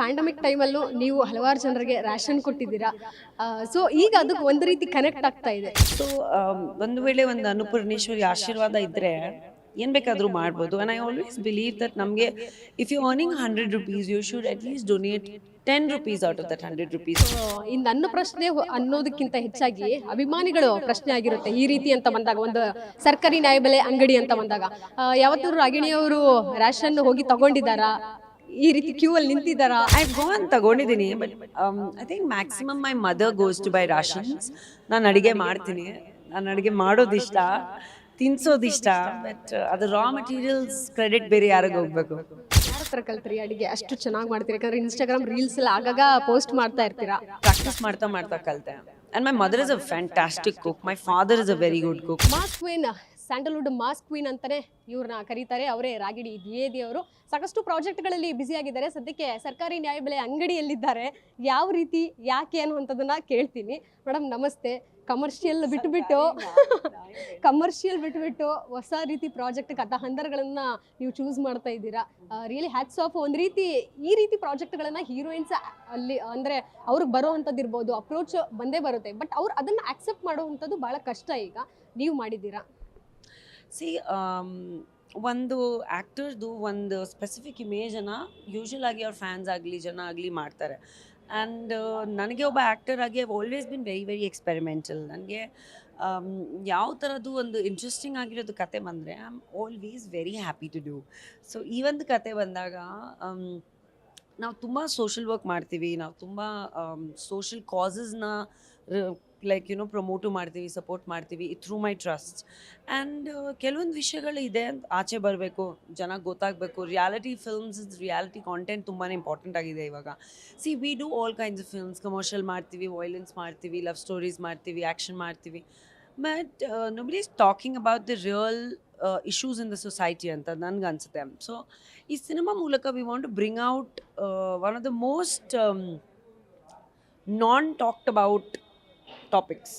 Pandemic ಟೈಮಲ್ಲೂ ನೀವು ಹಲವಾರು ಜನರಿಗೆ ರ್ಯಾಷನ್ ಕೊಟ್ಟಿದ್ದೀರಾ. ಸೊ ಈಗ ಅದಕ್ಕೆ ಒಂದು ರೀತಿ ಕನೆಕ್ಟ್ ಆಗ್ತಾ ಇದೆ. ಸೊ ಒಂದು ವೇಳೆ ಒಂದು ಅನ್ನಪೂರ್ಣೇಶ್ವರಿ ಆಶೀರ್ವಾದ ಇದ್ದರೆ ಏನು ಬೇಕಾದರೂ ಮಾಡ್ಬೋದು. And I always believe that ನಮಗೆ if you earning hundred rupees you should at least donate ten rupees out of that hundred rupees ಇನ್ನು ಅನ್ನ ಪ್ರಶ್ನೆ ಅನ್ನೋದಕ್ಕಿಂತ ಹೆಚ್ಚಾಗಿ ಅಭಿಮಾನಿಗಳು ಪ್ರಶ್ನೆ ಆಗಿರುತ್ತೆ. ಈ ರೀತಿ ಅಂತ ಬಂದಾಗ ಒಂದು ಸರ್ಕಾರಿ ನ್ಯಾಯಬೆಲೆ ಅಂಗಡಿ ಅಂತ ಬಂದಾಗ. ಯಾವತ್ತಾದ್ರು ಯಾವತ್ತೂ ರಾಗಿಣಿಯವರು ರ್ಯಾಷನ್ ಹೋಗಿ ತಗೊಂಡಿದ್ದಾರಾ? ಈ ರೀತಿ ಕ್ಯೂ ಅಲ್ಲಿ ನಿಂತಿದ್ದಾರಾ? ಐ ಗೋನ್ ತಗೊಂಡಿದ್ದೀನಿ but I think maximum my mother goes to buy rations ನಾನು ಅಡುಗೆ ಮಾಡ್ತೀನಿ. ನಾನು ಅಡುಗೆ ಮಾಡೋದಿಷ್ಟ ತಿನ್ಸೋದಿಷ್ಟ ಬಟ್ ಅದು ರಾ ಮೆಟೀರಿಯಲ್ಸ್ ಕ್ರೆಡಿಟ್ ಬೇರೆ ಯಾರಿಗೆ ಹೋಗ್ಬೇಕು? ಯಾರ ಹತ್ರ ಕಲ್ತ್ರಿ ಅಡಿಗೆ? ಅಷ್ಟು ಚೆನ್ನಾಗಿ ಮಾಡ್ತೀರಿ. ಯಾಕಂದ್ರೆ ಇನ್ಸ್ಟಾಗ್ರಾಮ್ ರೀಲ್ಸ್ ಎಲ್ಲ ಆಗಾಗ ಪೋಸ್ಟ್ ಮಾಡ್ತಾ ಇರ್ತೀರಾ? ಪ್ರಾಕ್ಟೀಸ್ ಮಾಡ್ತಾ ಮಾಡ್ತಾ ಕಲ್ತೆ. And my mother is a fantastic cook my father is a very good cook mask queen Sandalwood mass queen ಅಂತಾನೆ ಇವ್ರನ್ನ ಕರೀತಾರೆ. ಅವರೇ ರಾಗಿಡಿ ದ್ವೇದಿ ಅವರು ಸಾಕಷ್ಟು ಪ್ರಾಜೆಕ್ಟ್ಗಳಲ್ಲಿ ಬ್ಯುಸಿ ಆಗಿದ್ದಾರೆ. ಸದ್ಯಕ್ಕೆ ಸರ್ಕಾರಿ ನ್ಯಾಯಬೆಲೆ ಅಂಗಡಿಯಲ್ಲಿದ್ದಾರೆ. ಯಾವ ರೀತಿ ಯಾಕೆ ಅನ್ನುವಂಥದ್ದನ್ನ ಕೇಳ್ತೀನಿ. ಮೇಡಮ್ ನಮಸ್ತೆ. ಕಮರ್ಷಿಯಲ್ ಬಿಟ್ಬಿಟ್ಟು ಕಮರ್ಷಿಯಲ್ ಬಿಟ್ಬಿಟ್ಟು ಹೊಸ ರೀತಿ ಪ್ರಾಜೆಕ್ಟ್ ಕಥಾ ಹಂದರಗಳನ್ನ ನೀವು ಚೂಸ್ ಮಾಡ್ತಾ ಇದ್ದೀರಾ? ರಿಯಲಿ ಹ್ಯಾಟ್ಸ್ ಆಫ್ ಒಂದು ರೀತಿ ಈ ರೀತಿ ಪ್ರಾಜೆಕ್ಟ್ಗಳನ್ನ ಹೀರೋಯಿನ್ಸ್ ಅಲ್ಲಿ ಅಂದ್ರೆ ಅವ್ರಿಗೆ ಬರೋ ಅಂಥದ್ದು ಇರ್ಬೋದು ಅಪ್ರೋಚ್ ಬಂದೇ ಬರುತ್ತೆ. ಬಟ್ ಅವ್ರು ಅದನ್ನ ಆಕ್ಸೆಪ್ಟ್ ಮಾಡುವಂಥದ್ದು ಬಹಳ ಕಷ್ಟ ಈಗ. ನೀವು ಮಾಡಿದ್ದೀರಾ? ಸಿ ಒಂದು ಆ್ಯಕ್ಟರ್ದು ಒಂದು ಸ್ಪೆಸಿಫಿಕ್ ಇಮೇಜನ್ನು ಯೂಶಲ್ ಆಗಿ ಅವ್ರ ಫ್ಯಾನ್ಸ್ ಆಗಲಿ, ಜನ ಆಗಲಿ ಮಾಡ್ತಾರೆ. ಆ್ಯಂಡ್ ನನಗೆ ಒಬ್ಬ ಆ್ಯಕ್ಟರ್ ಆಗಿ always been very very experimental ನನಗೆ ಯಾವ ಥರದ್ದು ಒಂದು ಇಂಟ್ರೆಸ್ಟಿಂಗ್ ಆಗಿರೋದು ಕತೆ ಬಂದರೆ I am always very happy to do so ಈ ಒಂದು ಕತೆ ಬಂದಾಗ ನಾವು ತುಂಬ ಸೋಷಲ್ ವರ್ಕ್ ಮಾಡ್ತೀವಿ. ನಾವು ತುಂಬ ಸೋಷಲ್ ಕಾಸಸ್ನ ಲೈಕ್ ಯುನೋ ಪ್ರಮೋಟು ಮಾಡ್ತೀವಿ ಸಪೋರ್ಟ್ ಮಾಡ್ತೀವಿ ಥ್ರೂ ಮೈ ಟ್ರಸ್ಟ್ ಆ್ಯಂಡ್ ಕೆಲವೊಂದು ವಿಷಯಗಳು ಇದೆ ಅಂತ ಆಚೆ ಬರಬೇಕು, ಜನ ಗೊತ್ತಾಗಬೇಕು. ರಿಯಾಲಿಟಿ ಫಿಲ್ಮ್ಸ್ ರಿಯಾಲಿಟಿ ಕಾಂಟೆಂಟ್ ತುಂಬಾ ಇಂಪಾರ್ಟೆಂಟ್ ಆಗಿದೆ ಇವಾಗ. See we do all kinds of films commercial ಮಾಡ್ತೀವಿ ವೈಲೆನ್ಸ್ ಮಾಡ್ತೀವಿ ಲವ್ ಸ್ಟೋರೀಸ್ ಮಾಡ್ತೀವಿ ಆ್ಯಕ್ಷನ್ ಮಾಡ್ತೀವಿ. But nobody is talking about the real issues in the society ಅಂತ ನನಗೆ ಅನಿಸುತ್ತೆ. ಸೊ ಈ ಸಿನಿಮಾ ಮೂಲಕ we want to bring out one of the most non talked about topics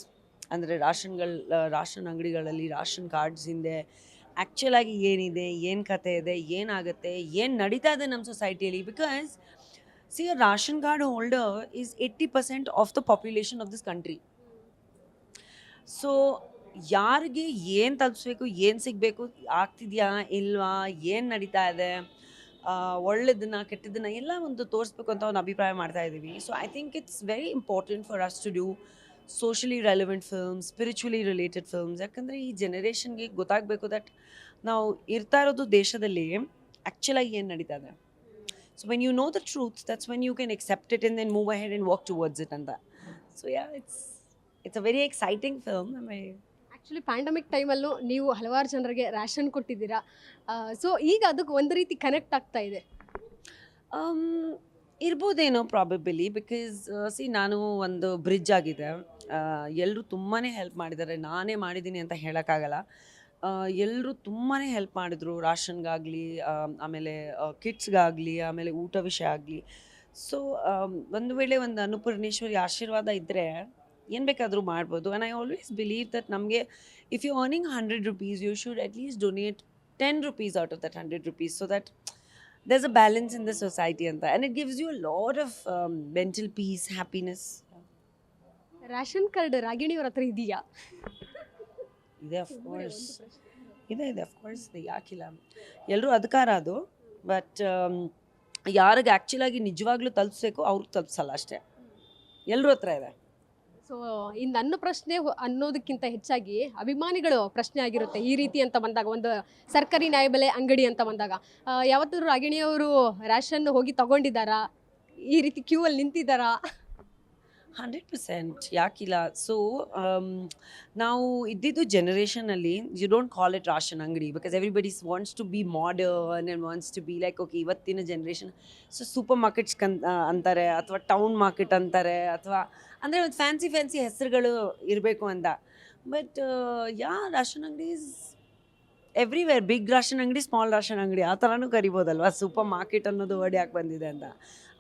ಅಂದರೆ ರಾಷನ್ಗಳ ರಾಷನ್ ಅಂಗಡಿಗಳಲ್ಲಿ ರಾಷನ್ ಕಾರ್ಡ್ಸ್ ಹಿಂದೆ ಆ್ಯಕ್ಚುಲ್ ಏನಿದೆ, ಏನು ಕತೆ ಇದೆ, ಏನಾಗುತ್ತೆ, ಏನು ನಡೀತಾ ಇದೆ ನಮ್ಮ ಸೊಸೈಟಿಯಲ್ಲಿ because see a ration card holder is eighty percent of the population of this country so ಯಾರಿಗೆ ಏನು ತಲುಪಿಸ್ಬೇಕು, ಏನು ಸಿಗಬೇಕು, ಆಗ್ತಿದೆಯಾ, ಇಲ್ವಾ, ಏನು ನಡೀತಾ ಇದೆ ಒಳ್ಳೆದನ್ನ, ಕೆಟ್ಟದನ್ನ ಎಲ್ಲ ಒಂದು ತೋರಿಸ್ಬೇಕು ಅಂತ ಒಂದು ಅಭಿಪ್ರಾಯ ಮಾಡ್ತಾ ಇದ್ದೀವಿ so I think it's very important for us to do socially relevant films spiritually related films ಯಾಕಂದರೆ ಈ ಜನರೇಷನ್ಗೆ ಗೊತ್ತಾಗಬೇಕು ದಟ್ ನಾವು ಇರ್ತಾ ಇರೋದು ದೇಶದಲ್ಲಿ ಆ್ಯಕ್ಚುಲಾಗಿ ಏನು ನಡೀತಾ ಇದೆ. So when you know the truth that's when you can accept it in then move head in walk towards it ಅಂತ. So yeah it's it's a very exciting film I actually pandemic ಟೈಮಲ್ಲೂ ನೀವು ಹಲವಾರು ಜನರಿಗೆ ration ಕೊಟ್ಟಿದ್ದೀರಾ. So ಈಗ ಅದಕ್ಕೆ ಒಂದು ರೀತಿ ಕನೆಕ್ಟ್ ಆಗ್ತಾ ಇದೆ. Um, ಇರ್ಬೋದೇನೋ ಪ್ರಾಬಬಲಿ ಬಿಕಾಸ್ ಸಿ ನಾನು ಒಂದು ಬ್ರಿಡ್ಜ್ ಆಗಿದೆ. ಎಲ್ಲರೂ ತುಂಬಾ ಹೆಲ್ಪ್ ಮಾಡಿದ್ದಾರೆ. ನಾನೇ ಮಾಡಿದ್ದೀನಿ ಅಂತ ಹೇಳೋಕ್ಕಾಗಲ್ಲ. ಎಲ್ಲರೂ ತುಂಬಾ ಹೆಲ್ಪ್ ಮಾಡಿದ್ರು. ರಾಷನ್ಗಾಗಲಿ ಆಮೇಲೆ ಕಿಟ್ಸ್ಗಾಗಲಿ ಆಮೇಲೆ ಊಟ ವಿಷಯ ಆಗಲಿ. ಸೊ ಒಂದು ವೇಳೆ ಒಂದು ಅನ್ನಪೂರ್ಣೇಶ್ವರಿ ಆಶೀರ್ವಾದ ಇದ್ದರೆ ಏನು ಬೇಕಾದರೂ ಮಾಡ್ಬೋದು. And I always believe that ನಮಗೆ if you earning hundred rupees you should at least donate ten rupees out of that hundred rupees so that there's a balance in the society and that and it gives you a lot of um, mental peace happiness. Ration card ರಾಗಿಣಿಯವ್ರ ಹತ್ರ ಇದೆಯಾ? ಇದೆ of course ಇದೆ ಇದೆ of course ಇದೆ ಯಾಕಿಲ್ಲ. ಎಲ್ಲರೂ ಅಧಿಕಾರ ಅದು. ಬಟ್ ಯಾರಿಗೆ ಆ್ಯಕ್ಚುಲಾಗಿ ನಿಜವಾಗ್ಲೂ ತಲುಪಿಸ್ಬೇಕು ಅವ್ರಿಗೆ ತಲುಪಿಸಲ್ಲ ಅಷ್ಟೇ. ಎಲ್ಲರೂ ಹತ್ರ ಇದೆ. ಸೊ ಇಂದು ನನ್ನ ಪ್ರಶ್ನೆ ಅನ್ನೋದಕ್ಕಿಂತ ಹೆಚ್ಚಾಗಿ ಅಭಿಮಾನಿಗಳು ಪ್ರಶ್ನೆ ಆಗಿರುತ್ತೆ ಈ ರೀತಿ ಅಂತ ಬಂದಾಗ, ಒಂದು ಸರ್ಕಾರಿ ನ್ಯಾಯಬೆಲೆ ಅಂಗಡಿ ಅಂತ ಬಂದಾಗ. ಯಾವತ್ತಾದ್ರೂ ಯಾವತ್ತೂ ರಾಗಿಣಿಯವರು ರ್ಯಾಷನ್ ಹೋಗಿ ತಗೊಂಡಿದ್ದಾರಾ? ಈ ರೀತಿ ಕ್ಯೂ ಅಲ್ಲಿ ನಿಂತಿದ್ದಾರಾ? Hundred percent. ಯಾಕಿಲ್ಲ? ಸೊ ನಾವು ಇದ್ದಿದ್ದು ಜನರೇಷನಲ್ಲಿ you don't call it ration ಅಂಗಡಿ because everybody's wants to be modern and wants to be like okay ಇವತ್ತಿನ ಜನ್ರೇಷನ್ ಸೊ ಸೂಪರ್ ಮಾರ್ಕೆಟ್ಸ್ ಕನ್ ಅಂತಾರೆ ಅಥವಾ ಟೌನ್ ಮಾರ್ಕೆಟ್ ಅಂತಾರೆ ಅಥವಾ ಅಂದರೆ ಒಂದು ಫ್ಯಾನ್ಸಿ ಫ್ಯಾನ್ಸಿ ಹೆಸರುಗಳು ಇರಬೇಕು ಅಂತ. ಬಟ್ ಯಾ ರಾಷನ್ ಅಂಗಡೀಸ್ ಎವ್ರಿವೇರ್ ಬಿಗ್ ರಾಷನ್ ಅಂಗಡಿ ಸ್ಮಾಲ್ ರಾಷನ್ ಅಂಗಡಿ ಆ ಥರನೂ ಕರಿಬೋದಲ್ವ? ಸೂಪರ್ ಮಾರ್ಕೆಟ್ ಅನ್ನೋದು ವರ್ಡ್ ಯಾಕೆ ಬಂದಿದೆ ಅಂತ.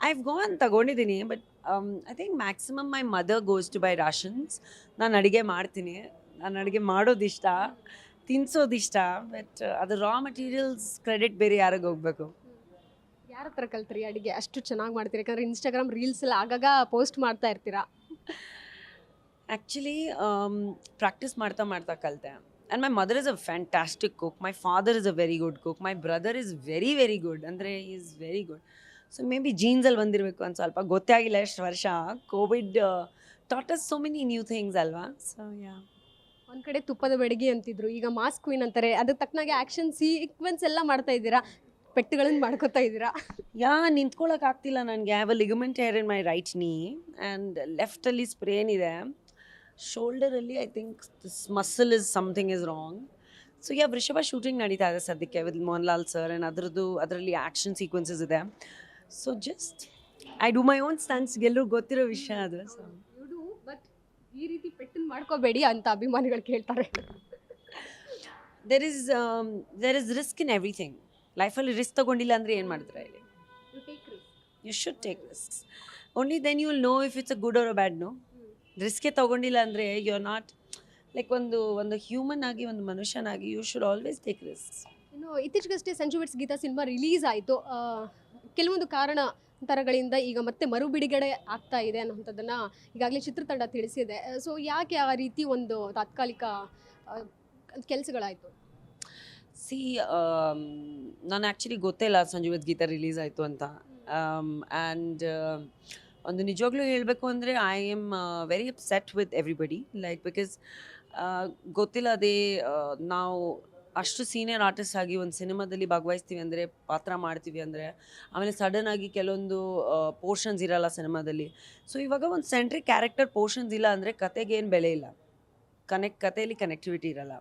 ಐ ಗೋ ಗೋನ್ ತಗೊಂಡಿದ್ದೀನಿ but I think maximum my mother goes to buy rations ನಾನು ಅಡುಗೆ ಮಾಡ್ತೀನಿ. ನಾನು ಅಡುಗೆ ಮಾಡೋದಿಷ್ಟ ತಿನ್ಸೋದಿಷ್ಟ ಬಟ್ ಅದು ರಾ ಮಟೀರಿಯಲ್ಸ್ ಕ್ರೆಡಿಟ್ ಬೇರೆ ಯಾರಿಗೆ ಹೋಗಬೇಕು? ಯಾರ ಹತ್ರ ಕಲ್ತ್ರಿ ಅಡುಗೆ? ಅಷ್ಟು ಚೆನ್ನಾಗಿ ಮಾಡ್ತೀರಿ. ಯಾಕಂದರೆ ಇನ್ಸ್ಟಾಗ್ರಾಮ್ ರೀಲ್ಸ್ ಎಲ್ಲ ಆಗಾಗ ಪೋಸ್ಟ್ ಮಾಡ್ತಾ ಇರ್ತೀರಾ? ಆ್ಯಕ್ಚುಲಿ ಪ್ರಾಕ್ಟೀಸ್ ಮಾಡ್ತಾ ಮಾಡ್ತಾ ಕಲಿತೆ. And my mother is a fantastic cook my father is a very good cook my brother is very very good ಅಂದರೆ is very good so maybe ಜೀನ್ಸಲ್ಲಿ ಬಂದಿರಬೇಕು ಒಂದು ಸ್ವಲ್ಪ ಗೊತ್ತೇ ಆಗಿಲ್ಲ ಎಷ್ಟು ವರ್ಷ. ಕೋವಿಡ್ ಟಾಟಸ್ ಸೋ ಮೆನಿ ನ್ಯೂ ಥಿಂಗ್ಸ್ ಅಲ್ವಾ? ಸೊ ಯಾ ಒಂದು ಕಡೆ ತುಪ್ಪದ ಬೆಡಗಿ ಅಂತಿದ್ರು. ಈಗ ಮಾಸ್ಕ್ ಕ್ವೀನ್ ಅಂತಾರೆ. ಅದಕ್ಕೆ ತಕ್ಕನಾಗೆ ಆಕ್ಷನ್ ಸೀಕ್ವೆನ್ಸ್ ಎಲ್ಲ ಮಾಡ್ತಾ ಇದ್ದೀರಾ? ಪೆಟ್ಟುಗಳನ್ನ ಮಾಡ್ಕೋತಾ ಇದ್ದೀರಾ? ಯಾ ನಿಂತ್ಕೊಳ್ಳೋಕ್ಕಾಗ್ತಿಲ್ಲ ನನಗೆ. Have a ligament hair in my right knee and ಲೆಫ್ಟಲ್ಲಿ sprain ಇದೆ ಶೋಲ್ಡರಲ್ಲಿ I think this muscle is something is wrong so yeah Vrishabha shooting ನಡೀತಾ ಇದೆ ಸದ್ಯಕ್ಕೆ ವಿತ್ ಮೋಹನ್ಲಾಲ್ ಸರ್ ಆ್ಯಂಡ್ ಅದರದ್ದು ಅದರಲ್ಲಿ ಆ್ಯಕ್ಷನ್ ಸೀಕ್ವೆನ್ಸಸ್ ಇದೆ. So just I do my own stunts ಎಲ್ಲರೂ ಗೊತ್ತಿರೋ ವಿಷಯ ಅದು ಸೊ ಬಟ್ ಈ ರೀತಿ ಪೆಟ್ಟನ್ ಮಾಡ್ಕೋಬೇಡಿ ಅಂತ ಅಭಿಮಾನಿಗಳು ಕೇಳ್ತಾರೆ. There is there is risk in everything ಲೈಫಲ್ಲಿ ರಿಸ್ಕ್ ತೊಗೊಂಡಿಲ್ಲ ಅಂದರೆ ಏನು ಮಾಡ್ತಾರೆ ಇಲ್ಲಿ? You should take risk only then you will know if it's a good or a bad no ರಿಸ್ಕೇ ತೊಗೊಂಡಿಲ್ಲ ಅಂದರೆ ಯು ಆರ್ ನಾಟ್ ಲೈಕ್ ಒಂದು ಒಂದು ಹ್ಯೂಮನ್ ಆಗಿ ಒಂದು ಮನುಷ್ಯನಾಗಿ you should always take risk ಇನ್ನು ಇತ್ತೀಚೆಗಷ್ಟೇ Sanju weds Geetha cinema release ಆಯಿತು. ಕೆಲವೊಂದು ಕಾರಣ ತರಗಳಿಂದ ಈಗ ಮತ್ತೆ ಮರು ಬಿಡುಗಡೆ ಆಗ್ತಾ ಇದೆ ಅನ್ನೋಂಥದ್ದನ್ನು ಈಗಾಗಲೇ ಚಿತ್ರತಂಡ ತಿಳಿಸಿದೆ. ಸೊ ಯಾಕೆ ಆ ರೀತಿ ಒಂದು ತಾತ್ಕಾಲಿಕ ಕೆಲಸಗಳಾಯಿತು? ಸಿ ನಾನು ಆ್ಯಕ್ಚುಲಿ ಗೊತ್ತೇ ಇಲ್ಲ ಸಂಜೀವತ್ ಗೀತಾ ರಿಲೀಸ್ ಆಯಿತು ಅಂತ. ಆ್ಯಂಡ್ ಒಂದು ನಿಜವಾಗ್ಲೂ ಹೇಳಬೇಕು ಅಂದರೆ I am very upset with everybody like because ಗೊತ್ತಿಲ್ಲ ಅದೇ ಆ, ನಾವು ಅಷ್ಟು ಸೀನಿಯರ್ ಆರ್ಟಿಸ್ಟ್ ಆಗಿ ಒಂದು ಸಿನಿಮಾದಲ್ಲಿ ಭಾಗವಹಿಸ್ತೀವಿ ಅಂದರೆ ಪಾತ್ರ ಮಾಡ್ತೀವಿ ಅಂದರೆ ಆಮೇಲೆ ಸಡನ್ ಆಗಿ ಕೆಲವೊಂದು ಪೋರ್ಷನ್ಸ್ ಇರಲ್ಲ ಸಿನಿಮಾದಲ್ಲಿ. ಸೊ ಇವಾಗ ಒಂದು ಸೆಂಟ್ರಿಕ್ ಕ್ಯಾರೆಕ್ಟರ್ ಪೋರ್ಷನ್ಸ್ ಇಲ್ಲ ಅಂದರೆ ಕತೆಗೆ ಏನು ಬೆಲೆ ಇಲ್ಲ. ಕನೆಕ್ಟ್ ಕತೆಯಲ್ಲಿ ಕನೆಕ್ಟಿವಿಟಿ ಇರಲ್ಲ.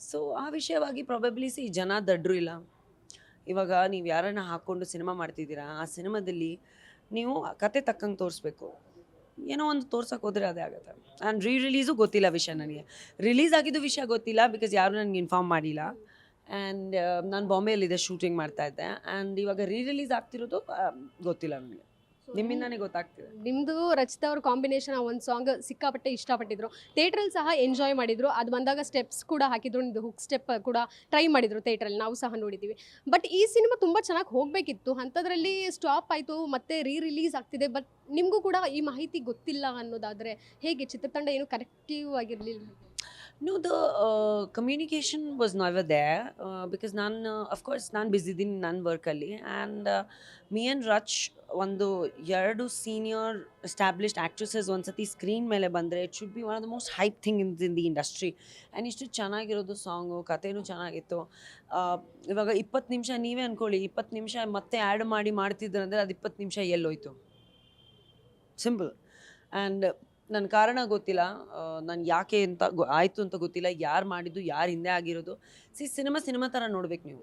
ಸೊ ಆ ವಿಷಯವಾಗಿ ಪ್ರಾಬಬ್ಲಿ ಸಿ ಜನ ದಡ್ರು ಇಲ್ಲ. ಇವಾಗ ನೀವು ಯಾರನ್ನ ಹಾಕ್ಕೊಂಡು ಸಿನಿಮಾ ಮಾಡ್ತಿದ್ದೀರಾ? ಆ ಸಿನಿಮಾದಲ್ಲಿ ನೀವು ಕತೆ ತಕ್ಕಂಗೆ ತೋರಿಸ್ಬೇಕು. ಏನೋ ಒಂದು ತೋರ್ಸಕ್ಕೆ ಹೋದರೆ ಅದೇ ಆಗುತ್ತೆ. ಆ್ಯಂಡ್ ರೀ ರಿಲೀಸು ಗೊತ್ತಿಲ್ಲ ವಿಷಯ ನನಗೆ. ರಿಲೀಸ್ ಆಗಿದ್ದು ವಿಷಯ ಗೊತ್ತಿಲ್ಲ ಬಿಕಾಸ್ ಯಾರು ನನಗೆ ಇನ್ಫಾರ್ಮ್ ಮಾಡಿಲ್ಲ. ಆ್ಯಂಡ್ ನಾನು ಬಾಂಬೆಯಲ್ಲಿದೆ ಶೂಟಿಂಗ್ ಮಾಡ್ತಾ ಇದ್ದೆ. ಆ್ಯಂಡ್ ಇವಾಗ ರೀ ರಿಲೀಸ್ ಆಗ್ತಿರೋದು ಗೊತ್ತಿಲ್ಲ ನನಗೆ. ನಿಮ್ಮಿಂದಾನೇ ಗೊತ್ತಾಗ್ತಿದೆ. ನಿಮ್ದು ರಚಿತ ಅವ್ರ ಕಾಂಬಿನೇಷನ್ ಆ ಒಂದು ಸಾಂಗ್ ಸಿಕ್ಕಾಪಟ್ಟೆ ಇಷ್ಟಪಟ್ಟಿದ್ರು. ಥಿಯೇಟ್ರಲ್ಲಿ ಸಹ ಎಂಜಾಯ್ ಮಾಡಿದ್ರು. ಅದು ಬಂದಾಗ ಸ್ಟೆಪ್ಸ್ ಕೂಡ ಹಾಕಿದ್ರು. ನಿಮ್ದು ಹುಕ್ ಸ್ಟೆಪ್ ಕೂಡ ಟ್ರೈ ಮಾಡಿದ್ರು ಥಿಯೇಟ್ರಲ್ಲಿ ನಾವು ಸಹ ನೋಡಿದ್ದೀವಿ ಬಟ್ ಈ ಸಿನಿಮಾ ತುಂಬ ಚೆನ್ನಾಗಿ ಹೋಗಬೇಕಿತ್ತು. ಅಂಥದ್ರಲ್ಲಿ ಸ್ಟಾಪ್ ಆಯಿತು. ಮತ್ತೆ ರೀ ರಿಲೀಸ್ ಆಗ್ತಿದೆ. ಬಟ್ ನಿಮಗೂ ಕೂಡ ಈ ಮಾಹಿತಿ ಗೊತ್ತಿಲ್ಲ ಅನ್ನೋದಾದರೆ ಹೇಗೆ? ಚಿತ್ರತಂಡ ಏನು ಕರೆಕ್ಟಿವ್ ಆಗಿರಲಿಲ್ಲ? No, the uh, communication was never there uh, because ನಾನು ಅಫ್ಕೋರ್ಸ್ ನಾನು ಬ್ಯುಸಿ ಇದ್ದೀನಿ ನನ್ನ ವರ್ಕಲ್ಲಿ ಆ್ಯಂಡ್ ಮೀ ಆ್ಯಂಡ್ ರಚ್ ಒಂದು ಎರಡು ಸೀನಿಯರ್ ಎಸ್ಟಾಬ್ಲಿಷ್ಡ್ ಆ್ಯಕ್ಟ್ರೆಸಸ್ ಒಂದು ಸತಿ ಸ್ಕ್ರೀನ್ ಮೇಲೆ ಬಂದರೆ it should be one of the most hype thing in in the industry and ಇಷ್ಟು ಚೆನ್ನಾಗಿರೋದು ಸಾಂಗು ಕಥೆನೂ ಚೆನ್ನಾಗಿತ್ತು. ಇವಾಗ ಇಪ್ಪತ್ತು ನಿಮಿಷ ನೀವೇ ಅಂದ್ಕೊಳ್ಳಿ ಇಪ್ಪತ್ತು ನಿಮಿಷ ಮತ್ತೆ ಆ್ಯಡ್ ಮಾಡಿ ಮಾಡ್ತಿದ್ರು ಅಂದರೆ ಅದು ಇಪ್ಪತ್ತು ನಿಮಿಷ ಎಲ್ಲೋಯ್ತು. ಸಿಂಪಲ್ ಆ್ಯಂಡ್ ನನ್ನ ಕಾರಣ ಗೊತ್ತಿಲ್ಲ. ನಾನು ಯಾಕೆ ಅಂತ ಗೊ, ಆಯಿತು ಅಂತ ಗೊತ್ತಿಲ್ಲ. ಯಾರು ಮಾಡಿದ್ದು, ಯಾರು ಹಿಂದೆ ಆಗಿರೋದು. ಸಿ, ಸಿನಿಮಾ ಸಿನಿಮಾ ಥರ ನೋಡ್ಬೇಕು ನೀವು.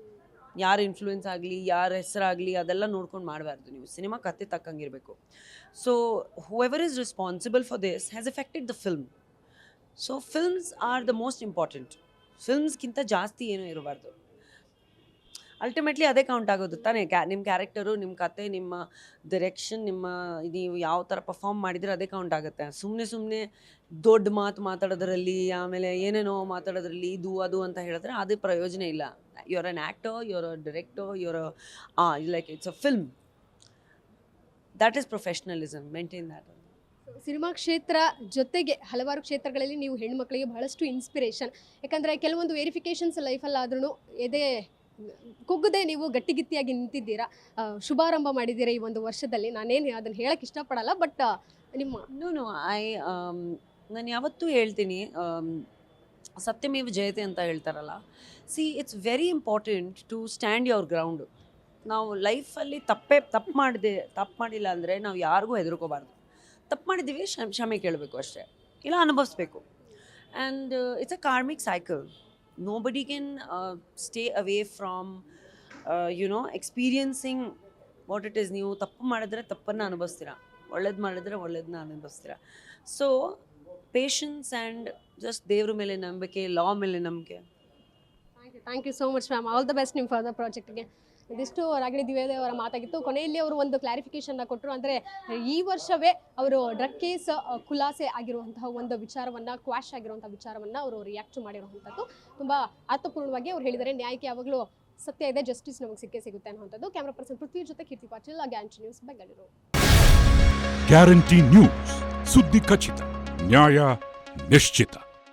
ಯಾರು ಇನ್ಫ್ಲೂಯೆನ್ಸ್ ಆಗಲಿ, ಯಾರ ಹೆಸರಾಗಲಿ, ಅದೆಲ್ಲ ನೋಡ್ಕೊಂಡು ಮಾಡಬಾರ್ದು ನೀವು. ಸಿನಿಮಾ ಕತೆ ತಕ್ಕಂಗಿರಬೇಕು. So whoever is responsible for this has effected the film so films are the most important ಫಿಲ್ಮ್ಸ್ಗಿಂತ ಜಾಸ್ತಿ ಏನೂ ಇರಬಾರ್ದು. ಅಲ್ಟಿಮೇಟ್ಲಿ ಅದೇ ಕೌಂಟ್ ಆಗೋದು ತಾನೇ. ಕ್ಯಾ ನಿಮ್ಮ ಕ್ಯಾರೆಕ್ಟರು ನಿಮ್ಮ ಕತೆ, ನಿಮ್ಮ ಡೈರೆಕ್ಷನ್ ನಿಮ್ಮ ನೀವು ಯಾವ ಥರ ಪರ್ಫಾರ್ಮ್ ಮಾಡಿದರೆ ಅದೇ ಕೌಂಟ್ ಆಗುತ್ತೆ. ಸುಮ್ಮನೆ ಸುಮ್ಮನೆ ದೊಡ್ಡ ಮಾತು ಮಾತಾಡೋದ್ರಲ್ಲಿ, ಆಮೇಲೆ ಏನೇನೋ ಮಾತಾಡೋದ್ರಲ್ಲಿ ಇದು, ಅದು ಅಂತ ಹೇಳಿದ್ರೆ ಅದೇ ಪ್ರಯೋಜನ ಇಲ್ಲ. Your an actor your a director you are like it's a film that is professionalism maintain that cinema ಕ್ಷೇತ್ರ ಜೊತೆಗೆ ಹಲವಾರು ಕ್ಷೇತ್ರಗಳಲ್ಲಿ ನೀವು ಹೆಣ್ಮಕ್ಳಿಗೆ ಬಹಳಷ್ಟು ಇನ್ಸ್ಪಿರೇಷನ್ ಯಾಕಂದರೆ ಕೆಲವೊಂದು ವೆರಿಫಿಕೇಷನ್ಸ್ ಲೈಫಲ್ಲಾದ್ರೂ ಎದೆ ಕುಗ್ಗದೆ ನೀವು ಗಟ್ಟಿಗಿತ್ತಿಯಾಗಿ ನಿಂತಿದ್ದೀರಾ? ಶುಭಾರಂಭ ಮಾಡಿದ್ದೀರಾ ಈ ಒಂದು ವರ್ಷದಲ್ಲಿ? ನಾನೇನು ಅದನ್ನು ಹೇಳಕ್ಕೆ ಇಷ್ಟಪಡಲ್ಲ ಬಟ್ ನಿಮ್ಮ ನೋ ಐ ನಾನು ಯಾವತ್ತೂ ಹೇಳ್ತೀನಿ ಆಮ್, ಸತ್ಯಮೇವ ಜಯತೆ ಅಂತ ಹೇಳ್ತಾರಲ್ಲ. See it's very important to stand your ground ನಾವು ಲೈಫಲ್ಲಿ ತಪ್ಪೇ ತಪ್ಪು ಮಾಡಿದೆ ತಪ್ಪು ಮಾಡಿಲ್ಲ ಅಂದರೆ ನಾವು ಯಾರಿಗೂ ಹೆದರ್ಕೋಬಾರ್ದು. ತಪ್ಪು ಮಾಡಿದ್ದೀವಿ ಕ್ಷಮೆ ಕೇಳಬೇಕು ಅಷ್ಟೇ. ಇಲ್ಲ ಅನುಭವಿಸ್ಬೇಕು. And it's a karmic cycle no stay away stay away you know, experiencing what it is ನೀವು ತಪ್ಪು ಮಾಡಿದ್ರೆ ತಪ್ಪನ್ನು ಅನುಭವಿಸ್ತೀರಾ. ಒಳ್ಳೇದು ಮಾಡಿದ್ರೆ ಒಳ್ಳೇದನ್ನ ಅನುಭವಿಸ್ತೀರಾ. ಸೊ ಪೇಷನ್ಸ್ ಆ್ಯಂಡ್ ಜಸ್ಟ್ ದೇವ್ರ ಮೇಲೆ ನಂಬಿಕೆ ಲಾ ಮೇಲೆ ನಂಬಿಕೆ. Thank you so much ma'am all the best ನಿಮ್ಮ ಫರ್ದರ್ ಪ್ರಾಜೆಕ್ಟ್ಗೆ ಇದಿಷ್ಟು ರಾಗಿಣಿ ದ್ವಿವೇದಿ ಅವರ ಮಾತಾಗಿತ್ತು. ಕೊನೆಯಲ್ಲಿ ಅವರು ಒಂದು ಕ್ಲಾರಿಫಿಕೇಶನ್ನ ಕೊಟ್ಟರು. ಅಂದರೆ ಈ ವರ್ಷವೇ ಅವರು ಡ್ರಗ್ ಕೇಸ್ ಖುಲಾಸೆ ಆಗಿರುವಂತಹ ಒಂದು ವಿಚಾರವನ್ನು ಕ್ವಾಶ್ ಆಗಿರುವಂಥ ವಿಚಾರವನ್ನು ಅವರು ರಿಯಾಕ್ಟ್ ಮಾಡಿರುವಂಥದ್ದು. ತುಂಬ ಅರ್ಥಪೂರ್ಣವಾಗಿ ಅವ್ರು ಹೇಳಿದರೆ ನ್ಯಾಯಕ್ಕೆ ಯಾವಾಗಲೂ ಸತ್ಯ ಇದೆ ಜಸ್ಟಿಸ್ ನಮಗೆ ಸಿಕ್ಕೇ ಸಿಗುತ್ತೆ ಅನ್ನುವಂಥದ್ದು. ಕ್ಯಾಮ್ರಾ ಪರ್ಸನ್ ಪೃಥ್ವಿ ಜೊತೆ ಕೀರ್ತಿ ಪಾಟೀಲ್ ಗ್ಯಾಂಚ್ ನ್ಯೂಸ್ ಬೆಂಗಳೂರು ಗ್ಯಾರಂಟಿ ನ್ಯೂಸ್ ಸುದ್ದಿ ಖಚಿತ, ನ್ಯಾಯ ನಿಶ್ಚಿತ.